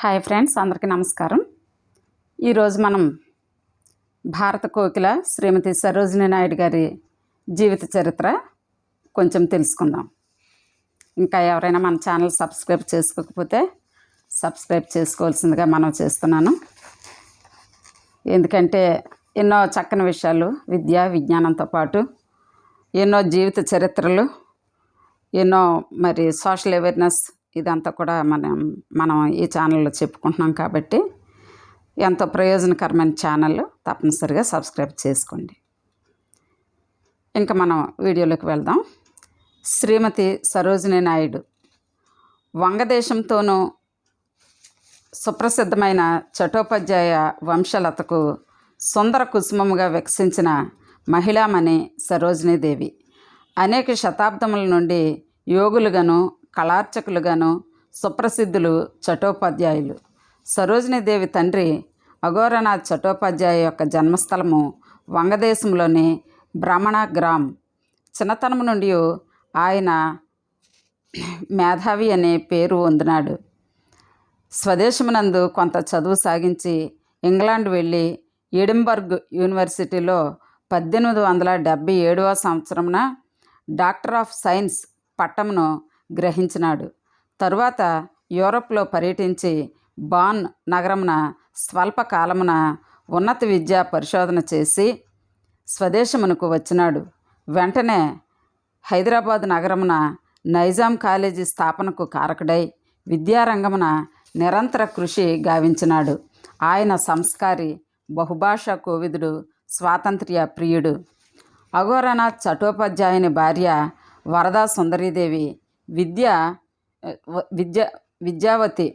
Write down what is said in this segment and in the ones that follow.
Hi friends అందరికీ నమస్కారం. ఈరోజు మనం భారత కోకిల శ్రీమతి సరోజిని నాయుడు గారి జీవిత చరిత్ర కొంచెం తెలుసుకుందాం. ఇంకా ఎవరైనా మన ఛానల్ సబ్స్క్రైబ్ చేసుకోకపోతే సబ్స్క్రైబ్ చేసుకోవాల్సిందిగా మనం చేస్తున్నాను. ఎందుకంటే ఎన్నో చక్కని విషయాలు విద్య విజ్ఞానంతో పాటు ఎన్నో జీవిత చరిత్రలు ఎన్నో మరి సోషల్ అవేర్నెస్ ఇదంతా కూడా మనం మనం ఈ ఛానల్లో చెప్పుకుంటున్నాం కాబట్టి ఎంతో ప్రయోజనకరమైన ఛానల్ తప్పనిసరిగా సబ్స్క్రైబ్ చేసుకోండి. ఇంకా మనం వీడియోలోకి వెళ్దాం. శ్రీమతి సరోజిని నాయుడు వంగదేశంతోనూ సుప్రసిద్ధమైన చటోపాధ్యాయ వంశలతకు సుందర కుసుమముగా వికసించిన మహిళామణి సరోజినీదేవి అనేక శతాబ్దముల నుండి యోగులుగాను కళార్చకులుగాను సుప్రసిద్ధులు చటోపాధ్యాయులు. సరోజినీదేవి తండ్రి అఘోరనాథ్ చటోపాధ్యాయ యొక్క జన్మస్థలము వంగదేశంలోని బ్రాహ్మణ గ్రామ్. చిన్నతనం నుండి ఆయన మేధావి అనే పేరు పొందినాడు. స్వదేశమునందు కొంత చదువు సాగించి ఇంగ్లాండ్ వెళ్ళి ఎడింబర్గ్ యూనివర్సిటీలో పద్దెనిమిది వందల డెబ్భై ఏడవ సంవత్సరమున డాక్టర్ ఆఫ్ సైన్స్ పట్టమును గ్రహించినాడు. తరువాత యూరప్లో పర్యటించి బాన్ నగరమున స్వల్ప కాలమున ఉన్నత విద్యా పరిశోధన చేసి స్వదేశమునకు వచ్చినాడు. వెంటనే హైదరాబాద్ నగరమున నైజాం కాలేజీ స్థాపనకు కారకుడై విద్యారంగమున నిరంతర కృషి గావించినాడు. ఆయన సంస్కారి బహుభాషా కోవిదుడు స్వాతంత్ర్య ప్రియుడు. అఘోరనాథ్ చటోపాధ్యాయుని భార్య వరదా సుందరీదేవి విద్య విద్య విద్యావతి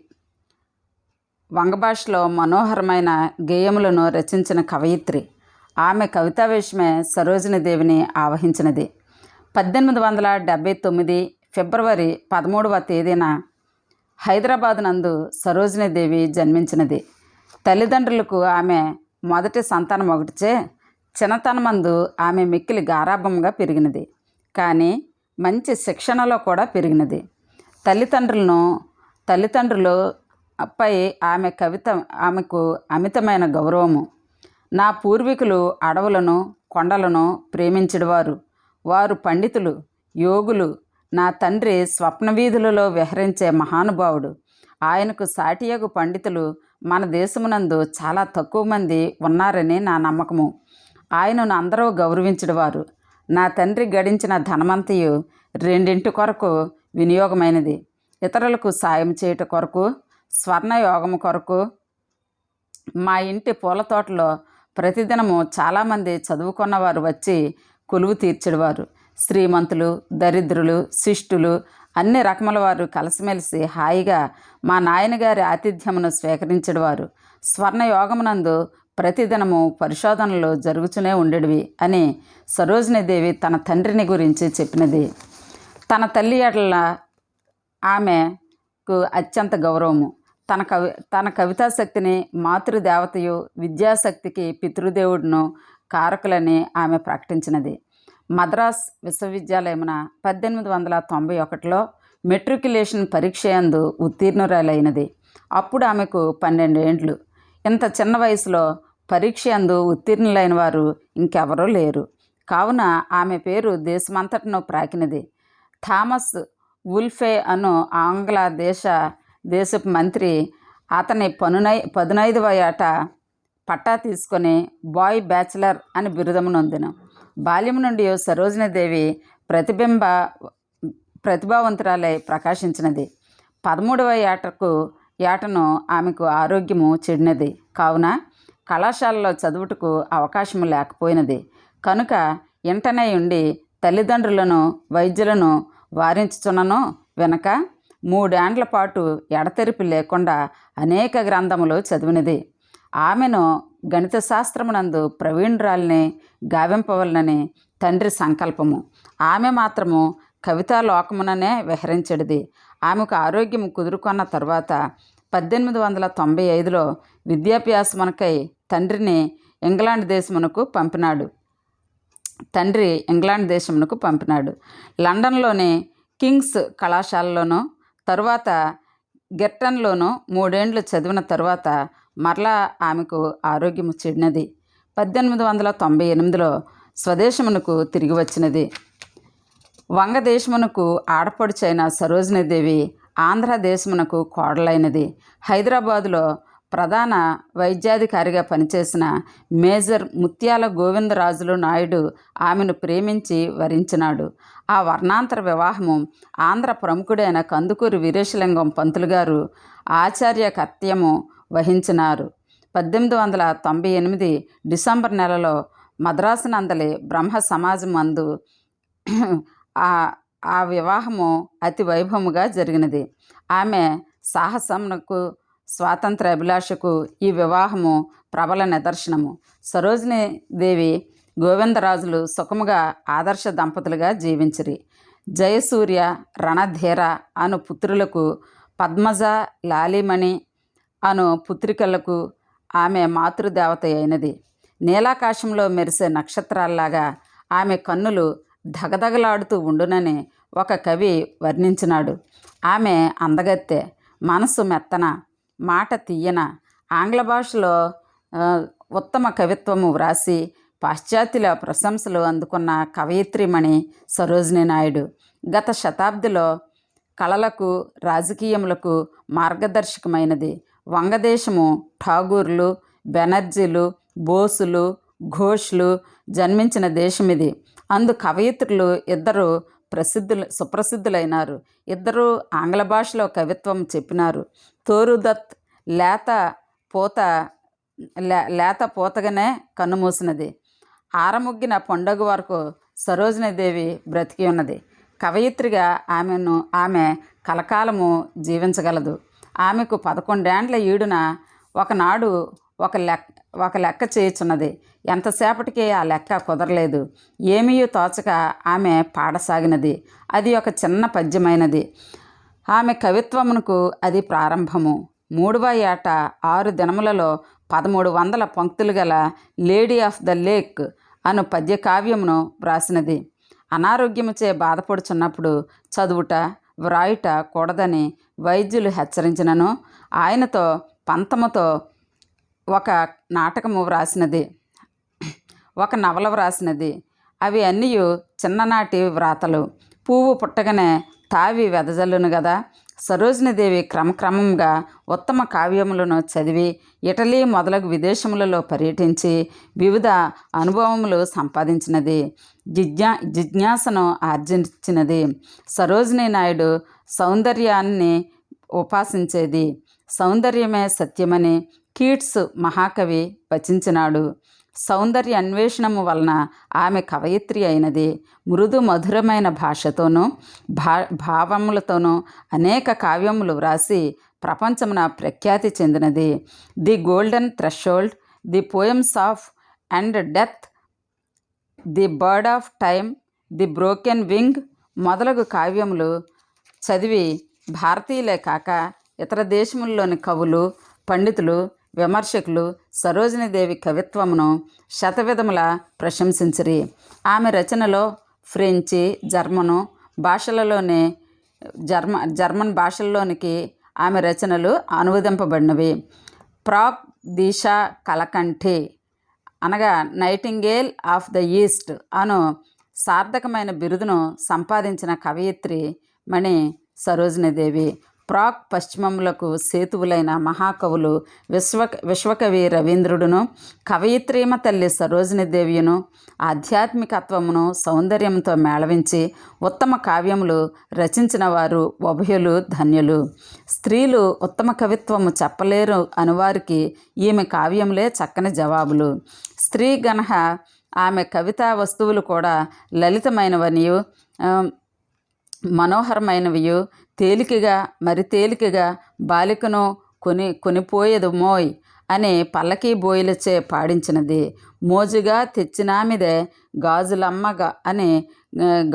వంగభాషలో మనోహరమైన గేయములను రచించిన కవయిత్రి. ఆమె కవితావేశమే సరోజినీదేవిని ఆవహించినది. పద్దెనిమిది వందల డెబ్భై తొమ్మిది ఫిబ్రవరి పదమూడవ తేదీన హైదరాబాద్ నందు సరోజినీదేవి జన్మించినది. తల్లిదండ్రులకు ఆమె మొదటి సంతానం ఒకటిచే చిన్నతనమందు ఆమె మిక్కిలి గారాభంగా పెరిగినది. కానీ మంచి శిక్షణలో కూడా పెరిగినది. తల్లిదండ్రులను తల్లిదండ్రులు పై ఆమె కవిత ఆమెకు అమితమైన గౌరవము. నా పూర్వీకులు అడవులను కొండలను ప్రేమించినవారు వారు పండితులు యోగులు. నా తండ్రి స్వప్నవీధులలో విహరించే మహానుభావుడు. ఆయనకు సాటియగు పండితులు మన దేశమునందు చాలా తక్కువ మంది ఉన్నారని నా నమ్మకము. ఆయనను అందరూ గౌరవించినవారు నా తండ్రి గడించిన ధనమంతయు రెండింటి కొరకు వినియోగమైనది. ఇతరులకు సాయం చేయుట కొరకు స్వర్ణయోగము కొరకు మా ఇంటి పూల తోటలో ప్రతిదినము చాలామంది చదువుకున్నవారు వచ్చి కొలువు తీర్చేవారు. శ్రీమంతులు దరిద్రులు శిష్టులు అన్ని రకముల వారు కలిసిమెలిసి హాయిగా మా నాయనగారి ఆతిథ్యమును స్వీకరించేవారు. స్వర్ణయోగమునందు ప్రతిదినము పరిశోధనలు జరుగుతూనే ఉండేవి అని సరోజినీదేవి తన తండ్రిని గురించి చెప్పినది. తన తల్లి ఎడల ఆమెకు అత్యంత గౌరవము. తన కవి తన కవితా శక్తిని మాతృదేవతయు విద్యాశక్తికి పితృదేవుడును కారకులని ఆమె ప్రకటించినది. మద్రాస్ విశ్వవిద్యాలయమున పద్దెనిమిది వందల తొంభై ఒకటిలో మెట్రికులేషన్ పరీక్ష యందు ఉత్తీర్ణురాలైనది. అప్పుడు ఆమెకు పన్నెండు ఏండ్లు ఇంత చిన్న వయసులో పరీక్ష అందు ఉత్తీర్ణులైన వారు ఇంకెవరూ లేరు. కావున ఆమె పేరు దేశమంతటను ప్రాకినది. థామస్ వుల్ఫే అను ఆంగ్ల దేశ దేశపు మంత్రి అతని పనునై పదునైదవ ఏట పట్టా తీసుకొని బాయ్ బ్యాచిలర్ అని బిరుదమునొందిన బాల్యం నుండి సరోజినీదేవి ప్రతిబింబ ప్రతిభావంతురాలై ప్రకాశించినది. పదమూడవ ఏటకు ఏటను ఆమెకు ఆరోగ్యము చెడినది. కావున కళాశాలలో చదువుటకు అవకాశం లేకపోయినది. కనుక ఇంటనే ఉండి తల్లిదండ్రులను వైద్యులను వారించుచున్నను వెనక మూడేండ్ల పాటు ఎడతెరిపి లేకుండా అనేక గ్రంథములు చదివినది. ఆమెను గణిత శాస్త్రమునందు ప్రవీణురాల్ని గావింపవలనని తండ్రి సంకల్పము. ఆమె మాత్రము కవితా లోకముననే విహరించడిది. ఆమెకు ఆరోగ్యం కుదురుకున్న తర్వాత పద్దెనిమిది వందల తొంభై ఐదులో విద్యాభ్యాసమునకై తండ్రిని ఇంగ్లాండ్ దేశమునకు పంపినాడు. తండ్రి ఇంగ్లాండ్ దేశమునకు పంపినాడు. లండన్లోని కింగ్స్ కళాశాలలోనూ తరువాత గిర్టన్లోనూ మూడేండ్లు చదివిన తరువాత మరలా ఆమెకు ఆరోగ్యము చెడినది పద్దెనిమిది వందల తొంభై ఎనిమిదిలో స్వదేశమునకు తిరిగి వచ్చినది. వంగదేశమునకు ఆడపడుచైన సరోజినీదేవి ఆంధ్రదేశమునకు కోడలైనది. హైదరాబాదులో ప్రధాన వైద్యాధికారిగా పనిచేసిన మేజర్ ముత్యాల గోవిందరాజులు నాయుడు ఆమెను ప్రేమించి వరించినాడు. ఆ వర్ణాంతర వివాహము ఆంధ్ర ప్రముఖుడైన కందుకూరి వీరేశలింగం పంతులు గారు ఆచార్య కర్త్యము వహించినారు. పద్దెనిమిది వందల తొంభై ఎనిమిది డిసెంబర్ నెలలో మద్రాసు నందలి బ్రహ్మ సమాజం మందు ఆ ఆ వివాహము అతి వైభవముగా జరిగినది. ఆమె సాహసమునకు స్వాతంత్ర అభిలాషకు ఈ వివాహము ప్రబల నిదర్శనము. సరోజిని దేవి గోవిందరాజులు సుఖముగా ఆదర్శ దంపతులుగా జీవించిరి. జయసూర్య రణధీర అను పుత్రులకు పద్మజ లాలిమణి అను పుత్రికలకు ఆమె మాతృదేవత అయినది. నీలాకాశంలో మెరిసే నక్షత్రాల్లాగా ఆమె కన్నులు ధగధగలాడుతూ ఉండునని ఒక కవి వర్ణించినాడు. ఆమె అందగత్తె మనసు మెత్తన మాట తీయన. ఆంగ్ల భాషలో ఉత్తమ కవిత్వము వ్రాసి పాశ్చాత్యుల ప్రశంసలు అందుకున్న కవయిత్రిమణి సరోజిని నాయుడు. గత శతాబ్దిలో కళలకు రాజకీయములకు మార్గదర్శకమైనది. వంగదేశము ఠాగూర్లు బెనర్జీలు బోసులు ఘోష్లు జన్మించిన దేశం ఇది అందు కవయిత్రులు ఇద్దరు ప్రసిద్ధులు సుప్రసిద్ధులైనారు. ఇద్దరు ఆంగ్ల భాషలో కవిత్వం చెప్పినారు. తోరుదత్ లేత పూత లే లేత పూతగానే కన్నుమూసినది ఆరముగ్గిన పండుగ వరకు సరోజినీదేవి బ్రతికి ఉన్నది. కవయిత్రిగా ఆమెను ఆమె కలకాలము జీవించగలదు. ఆమెకు పదకొండేండ్ల ఈడున ఒకనాడు ఒక లెక్క ఒక లెక్క చేయుచున్నది. ఎంతసేపటికి ఆ లెక్క కుదరలేదు. ఏమీ తోచక ఆమె పాడసాగినది. అది ఒక చిన్న పద్యమైనది. ఆమె కవిత్వమునకు అది ప్రారంభము. మూడవ ఏట ఆరు దినములలో పదమూడు వందల పంక్తులు గల లేడీ ఆఫ్ ద లేక్ అను పద్యకావ్యమును వ్రాసినది. అనారోగ్యముచే బాధపడుచున్నప్పుడు చదువుట వ్రాయుట కూడదని వైద్యులు హెచ్చరించినను. ఆయనతో పంతముతో ఒక నాటకము వ్రాసినది. ఒక నవల వ్రాసినది. అవి అన్నీ చిన్ననాటి వ్రాతలు. పువ్వు పుట్టగానే తావి వెదజల్లును కదా సరోజినీదేవి క్రమక్రమంగా ఉత్తమ కావ్యములను చదివి ఇటలీ మొదలగు విదేశములలో పర్యటించి వివిధ అనుభవములు సంపాదించినది. జిజ్ఞా జిజ్ఞాసను ఆర్జించినది. సరోజినీ నాయుడు సౌందర్యాన్ని ఉపాసించేది. సౌందర్యమే సత్యమని కీట్స్ మహాకవి వచించినాడు. సౌందర్య అన్వేషణము వలన ఆమె కవయిత్రి అయినది మృదు మధురమైన భాషతోనూ భా భావములతోనూ అనేక కావ్యములు వ్రాసి ప్రపంచమున ప్రఖ్యాతి చెందినది. The golden threshold the poems of and death the bird of time the broken wing మొదలగు కావ్యములు చదివి భారతీయులే కాక ఇతర దేశముల్లోని కవులు పండితులు విమర్శకులు సరోజినీదేవి కవిత్వమును శతవిధముల ప్రశంసించిరి. ఆమె రచనలో ఫ్రెంచి జర్మను భాషలలోని జర్మ జర్మన్ భాషల్లోనికి ఆమె రచనలు అనువదింపబడినవి. ప్రాక్ దిశా కలకంఠి అనగా నైటింగేల్ ఆఫ్ ద ఈస్ట్ అను సార్థకమైన బిరుదును సంపాదించిన కవయిత్రి మణి సరోజినీదేవి. ప్రాక్ పశ్చిమములకు సేతువులైన మహాకవులు విశ్వ విశ్వకవి రవీంద్రుడును కవయిత్రీమ తల్లి సరోజినీదేవియును ఆధ్యాత్మికత్వమును సౌందర్యంతో మేళవించి ఉత్తమ కావ్యములు రచించిన వారు ఉభయులు ధన్యులు. స్త్రీలు ఉత్తమ కవిత్వము చెప్పలేరు అనువారికి ఈమె కావ్యములే చక్కని జవాబులు. స్త్రీ గణహ ఆమె కవితా వస్తువులు కూడా లలితమైనవనియు మనోహరమైనవియు. తేలికగా మరి తేలికగా బాలికను కొని కొనిపోయేదు మోయ్ అని పల్లకీ బోయిలచే పాడించినది. మోజుగా తెచ్చినామిదే గాజులమ్మగా అని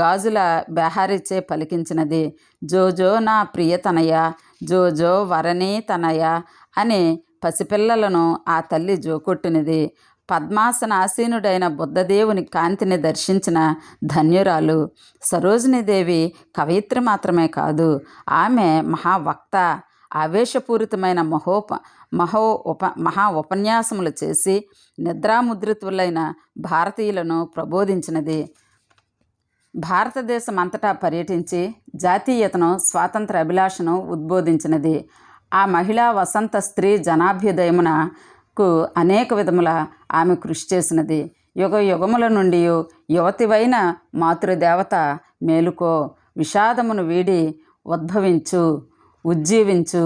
గాజుల బెహారిచే పలికించినది. జోజో నా ప్రియతనయ జోజో వరణీ తనయ అని పసిపిల్లలను ఆ తల్లి జోకొట్టినది. పద్మాసనాసీనుడైన బుద్ధదేవుని కాంతిని దర్శించిన ధన్యురాలు. సరోజినీదేవి కవయిత్రి మాత్రమే కాదు ఆమె మహావక్త ఆవేశపూరితమైన మహోప మహో ఉప మహా ఉపన్యాసములు చేసి నిద్రాముద్రితులైన భారతీయులను ప్రబోధించినది. భారతదేశం అంతటా పర్యటించి జాతీయతను స్వాతంత్ర అభిలాషను ఉద్బోధించినది. ఆ మహిళా వసంత స్త్రీ జనాభ్యుదయమున కు అనేక విధముల ఆమె కృషి చేసినది. యుగ యుగముల నుండి యువతివైన మాతృదేవత మేలుకో విషాదమును వీడి ఉద్భవించు ఉజ్జీవించు.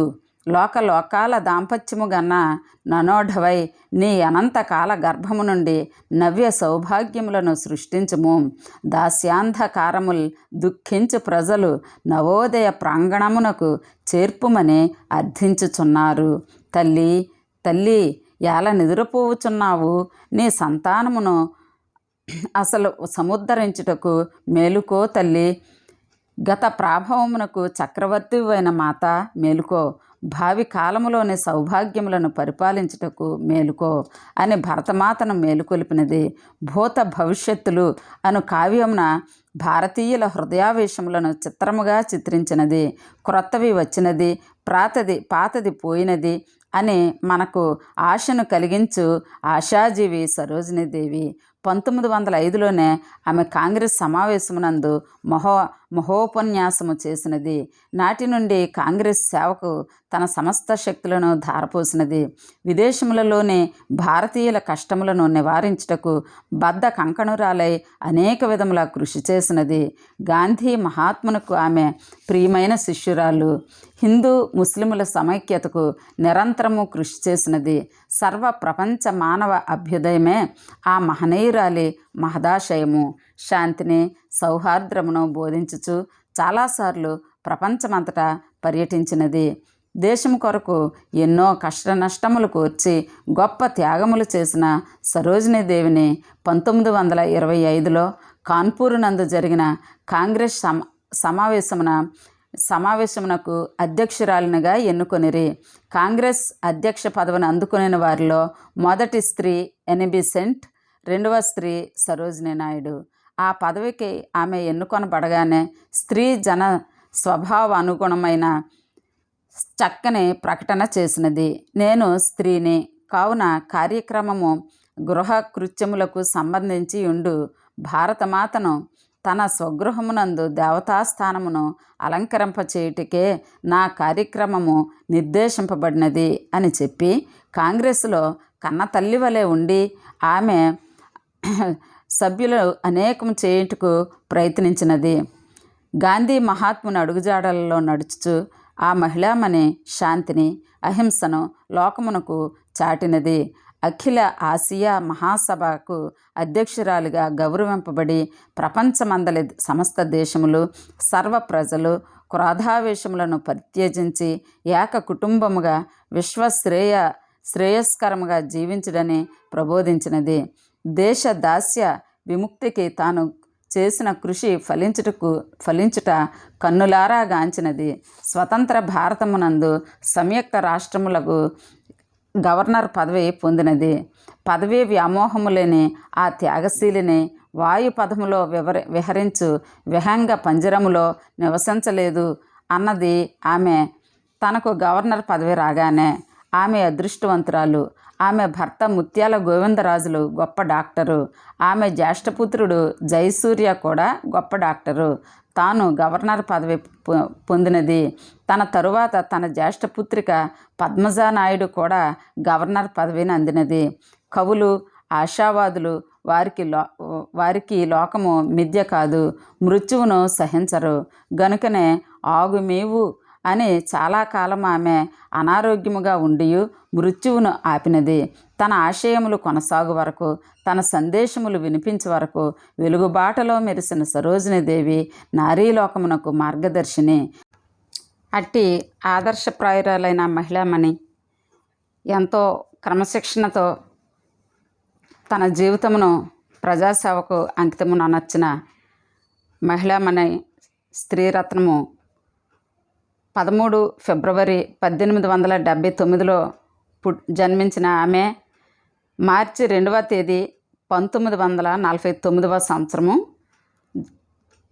లోక లోకాల దాంపత్యము గన్న ననోఢవై నీ అనంతకాల గర్భము నుండి నవ్య సౌభాగ్యములను సృష్టించుము. దాస్యాంధకారముల్ దుఃఖించు ప్రజలు నవోదయ ప్రాంగణమునకు చేర్పుమని అర్థించుచున్నారు. తల్లి తల్లి ఎలా నిద్రపోవుచున్నావు నీ సంతానమును అసలు సముద్ధరించుటకు మేలుకో తల్లి. గత ప్రాభవమునకు చక్రవర్తివైన మాత మేలుకో. భావి కాలములోని సౌభాగ్యములను పరిపాలించుటకు మేలుకో అని భరతమాతను మేలుకొలిపినది. భూత భవిష్యత్తులు అను కావ్యమున భారతీయుల హృదయావేశములను చిత్రముగా చిత్రించినది. క్రొత్తవి వచ్చినది ప్రాతది పాతది పోయినది. అని మనకు ఆశను కలిగించు ఆశాజీవి సరోజినీదేవి పంతొమ్మిది వందల ఐదులోనే ఆమె కాంగ్రెస్ సమావేశమునందు మహో మహోపన్యాసము చేసినది. నాటి నుండి కాంగ్రెస్ సేవకు తన సమస్త శక్తులను ధారపోసినది. విదేశములలోనే భారతీయుల కష్టములను నివారించుటకు బద్ధ కంకణురాలై అనేక విధముల కృషి చేసినది. గాంధీ మహాత్మునకు ఆమె ప్రియమైన శిష్యురాలు. హిందూ ముస్లిముల సమైక్యతకు నిరంతరము కృషి చేసినది. సర్వ ప్రపంచ మానవ అభ్యుదయమే ఆ మహనీయురాలి మహదాశయము. శాంతిని సౌహార్ద్రమును బోధించుచు చాలాసార్లు ప్రపంచమంతటా పర్యటించినది. దేశం కొరకు ఎన్నో కష్ట నష్టములు కోర్చి గొప్ప త్యాగములు చేసిన సరోజినీదేవిని పంతొమ్మిది వందల ఇరవై ఐదులో కాన్పూర్ నందు జరిగిన కాంగ్రెస్ సమ సమావేశమున సమావేశమునకు అధ్యక్షురాలినిగా ఎన్నుకొనిరి. కాంగ్రెస్ అధ్యక్ష పదవిని అందుకునే వారిలో మొదటి స్త్రీ ఎనిబిసెంట్ రెండవ స్త్రీ సరోజిని నాయుడు. ఆ పదవికి ఆమె ఎన్నుకొనబడగానే స్త్రీ జన స్వభావ అనుగుణమైన చక్కని ప్రకటన చేసినది. నేను స్త్రీని కావున కార్యక్రమము గృహ కృత్యములకు సంబంధించి ఉండు భారతమాతను తన స్వగృహమునందు దేవతాస్థానమును అలంకరింపచేయుటికే నా కార్యక్రమము నిర్దేశింపబడినది అని చెప్పి కాంగ్రెస్లో కన్న తల్లి వలె ఉండి ఆమె సభ్యులు అనేకం చేయుటకు ప్రయత్నించినది. గాంధీ మహాత్ముని అడుగుజాడలలో నడుచుచు ఆ మహిళామణి శాంతిని అహింసను లోకమునకు చాటినది. అఖిల ఆసియా మహాసభకు అధ్యక్షురాలిగా గౌరవింపబడి ప్రపంచమందలి సమస్త దేశములు సర్వ ప్రజలు క్రోధావేశములను పరిత్యజించి ఏక కుటుంబముగా విశ్వశ్రేయ శ్రేయస్కరముగా జీవించుడని ప్రబోధించినది. దేశ దాస్య విముక్తికి తాను చేసిన కృషి ఫలించుటకు ఫలించుట కన్నులారా గాంచినది. స్వతంత్ర భారతమునందు సంయుక్త రాష్ట్రములకు గవర్నర్ పదవి పొందినది. పదవీ వ్యామోహము లేని ఆ త్యాగశీలిని వాయు పదములో వివరి విహరించు విహంగ పంజరములో నివసించలేదు అన్నది ఆమె తనకు గవర్నర్ పదవి రాగానే ఆమె అదృష్టవంతురాలు. ఆమె భర్త ముత్యాల గోవిందరాజులు గొప్ప డాక్టరు. ఆమె జ్యేష్ఠపుత్రుడు జయసూర్య కూడా గొప్ప డాక్టరు. తాను గవర్నర్ పదవి పొ- పొందినది. తన తరువాత తన జ్యేష్ఠపుత్రిక పద్మజా నాయుడు కూడా గవర్నర్ పదవిని అందినది. కవులు ఆశావాదులు వారికి లో వారికి లోకము మిథ్య కాదు. మృత్యువును సహించరు. గనుకనే ఆగుమేవు అని చాలా కాలం ఆమె అనారోగ్యముగా ఉండి మృత్యువును ఆపినది. తన ఆశయములు కొనసాగు వరకు తన సందేశములు వినిపించే వరకు వెలుగుబాటలో మెరిసిన సరోజినీదేవి నారీలోకమునకు మార్గదర్శిని. అట్టి ఆదర్శప్రాయురాలైన మహిళామణి ఎంతో క్రమశిక్షణతో తన జీవితమును ప్రజాసేవకు అంకితమున నచ్చిన మహిళామణి స్త్రీరత్నము పదమూడు ఫిబ్రవరి పద్దెనిమిది వందల డెబ్భై తొమ్మిదిలో పుట్ జన్మించిన ఆమె మార్చి రెండవ తేదీ పంతొమ్మిది వందల నలభై తొమ్మిదవ సంవత్సరము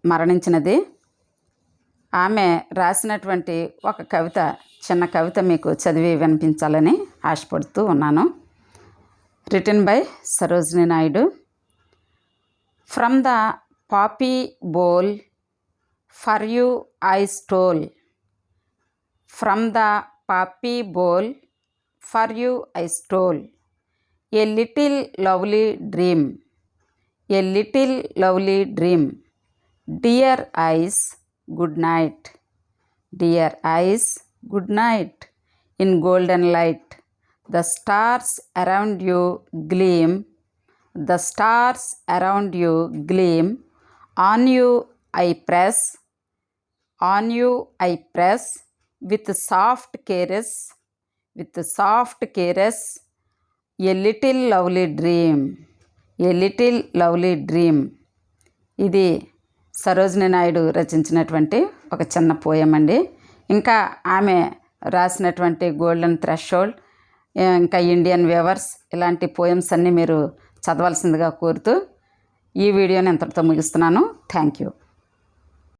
మరణించినది. ఆమె రాసినటువంటి ఒక కవిత చిన్న కవిత మీకు చదివి వినిపించాలని ఆశపడుతూ ఉన్నాను. Return by Sarojini Naidu. From the poppy bowl for you I stole From the poppy bowl, for you I stole a little lovely dream, a little lovely dream. Dear eyes, good night. Dear eyes, good night. In golden light, the stars around you gleam, the stars around you gleam. On you I press, on you I press with soft caress with soft caress a little lovely dream a little lovely dream ఇది సరోజిని నాయుడు రచించినటువంటి ఒక చిన్న poem అండి. ఇంకా ఆమె రాసినటువంటి golden threshold ఇంకా Indian weavers ఇలాంటి పోయమ్స్ అన్నీ మీరు చదవాల్సిందిగా కోరుతూ ఈ వీడియోని ఇంతటితో ముగిస్తున్నాను. Thank you